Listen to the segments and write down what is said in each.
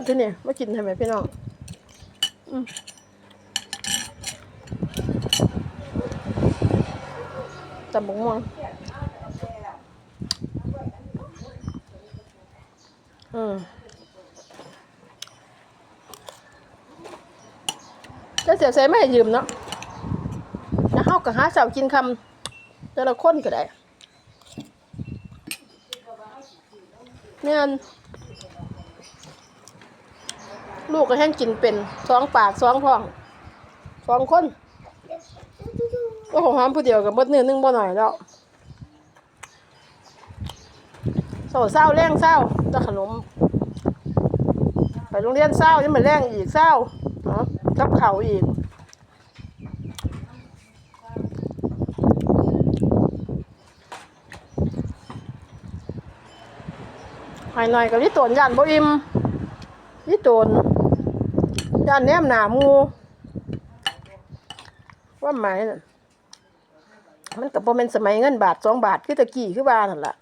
ดทีนี่ยมากินทำไมพี่น้องอืมตำบักม่วงอืมจะเสียใจไม่ให้ยืมเนาะแล้วเฮาก็หาเสากินคำแต่ละคนก็ได้เนี่ยอัน ลูกก็แห้งกินเป็นสองปากสองท้องสองคนก็ของหอมผู้เดียวกับเบิดเนื้อนึ่งบ่หน่อยแล้วเศร้าเศร้าแรงเศร้าแตะขนม ไปโรงเรียนเศร้ายังมาแรงอีกเศร้าเนาะกับเข่าอีกหายหน่อยกับที่ตนยันบ่อิ่มที่ตน ยันแนมหนามูว่าหมายนั่นมันกับโมเมนสมัยเงินบาทสองบาทคือตะกี้คือบ้านนั่นล่ะ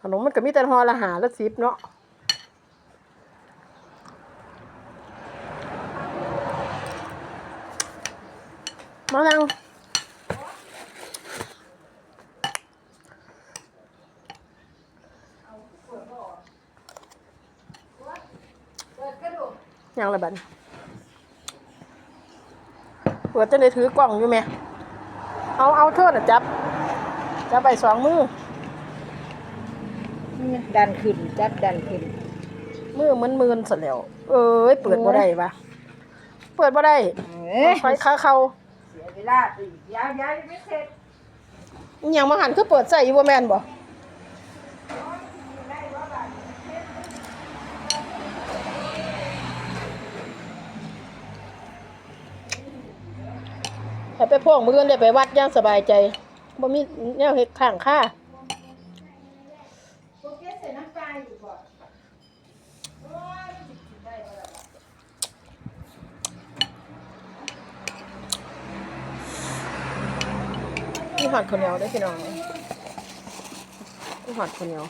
ขนมมันก็มีแต่ห่อละหาละสิบเนาะมานั่ง ยังละบันเปิดจะได้ถือกล่องอยู่ไหม เอาเอาเท่าน่ะจับ จับไปสองมือนี่ดันขึ้น จับดันขึ้น มือมันมืนเสร็จแล้ว เอ้ยเปิดบ่ได้ปะเปิดบ่ได้เอ้ยไฟค้าเขาเสียเวลาอีกยาวยาวไม่เสร็จอหย่างมาหันคือเปิดใส่อีบ่แมนบ่ ให้ไปพ่องมือได้ไปวัดอย่างสบายใจบ่มีแนวเฮ็ดข้างค่าที่หอดข้าวเหนียวได้วยพี่น้องมีหอดข้าวเหนียว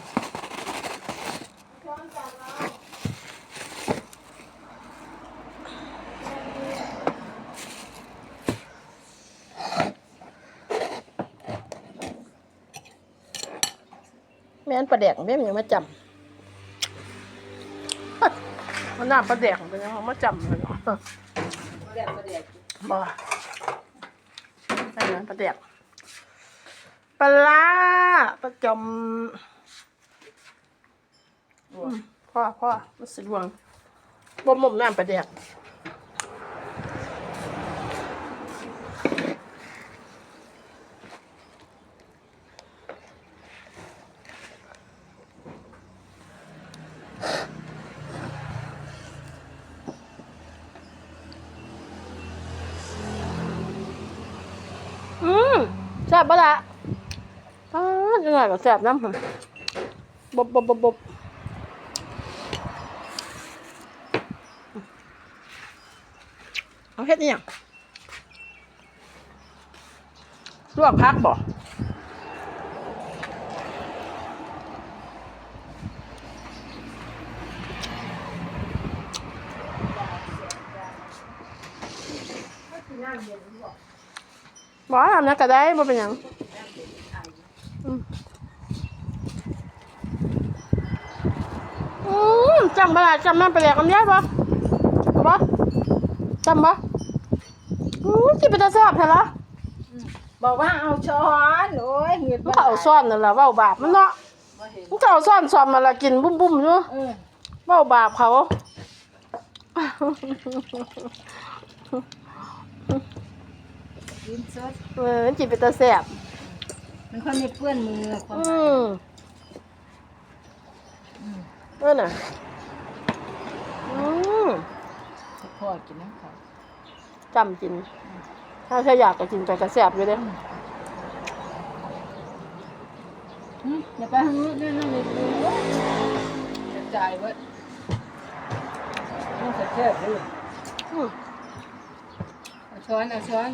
ม่นปลาแดกแม่มันยังมาจำมันน้ำปลาแดกเป็นยังมาจำเลยเนาะเดี๋ยวมาเดี๋ยวบ่อันนั้นปลาแดกปลาร้าปลาจอมอืมพ่อพ่อมันสิดวงบ่หม่มน้ำปลาแดกอืม แซ่บปะละอ้าวยังไงก็แสบน้ำหั่นบบบบบบบบเอาเฮ็ดนี่ยังลวกพักบ่ บ่ทำนะก็ได้บ่เป็นหยังอืมอืมจำบ่ได้จำน้ำไปแหลกอันเนี้ยบ่เอาบ่จำบ่อืมกินไปแตะแซ่บแท้ละบอกว่าเอาช้อนโอ้ยเหงื่อมันก็เอาซ่อนนั่นล่ะเว้าบาปมันเนาะบ่เห็นมันก็เอาซ่อนซ่อนมาละกินบุ้มๆอยู่เออเว้าบาปเขา กินสดเออมันกินไปแตะแซ่บมันค่อยไม่เปื้อนมือความอืมเออน่ะอืมพ่อกินน้ำเขาจำกิน ถ้าถ้าอยากก็กินไปกระแสบอยู่เด้อืมเดี๋ยวไปทางนู้นนี่นั่นเลยดูกระจายไว้ต้องใส่แค่ดูอืมเอาช้อนเอาช้อน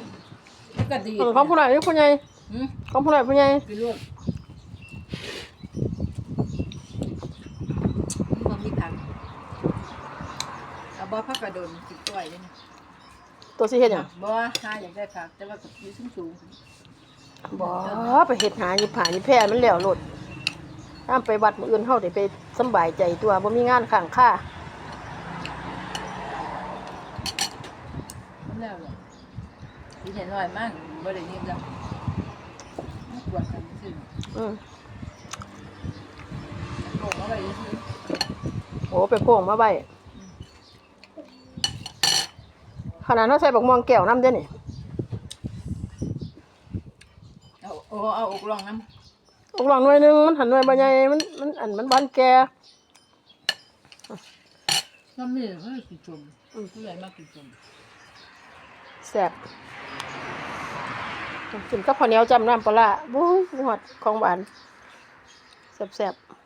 แล้วก็ดีดของผู้ใหญ่หรือผู้ใหญ่อืมของผู้ใหญ่ผู้ใหญ่ไปลวกความมีผักพักกระโดนสิบตัวเลยนะตัวสิเฮ็ดหยังบ่หาอยากได้ผักแต่ว่ากับอยู่สูงสูงบ่ไปเฮ็ดหาหยิบหาหยิบแพร่มันแล้วโลดตามไปวัดมื้ออื่นเฮาได้ไปสำบายใจตัวบ่มีงานข้างค่า มันแล้วหรอ ที่เห็นน้อยมากบ่ได้ยินแล้วมันปวดกันซื่ออืมโป่งเอาไว้ซื่อโอ้ไปโค้งมาไว้ขนาดเฮาใส่บักม่วงแก้วน้ำเด้อนี่เอาโอ้เอาอกรองน้อกหลองหน่วยหนึงมันหันหน่วยบ่ใหญ่มันมันอันมันบานแก่ำน้ำนี่เฮ้ยกินชมผู้ใหญ่มากกินชม แซ่บกินกับข้าวเหนียวจำน้ำปลาบู๊ยหอดของหวานแซ่บๆ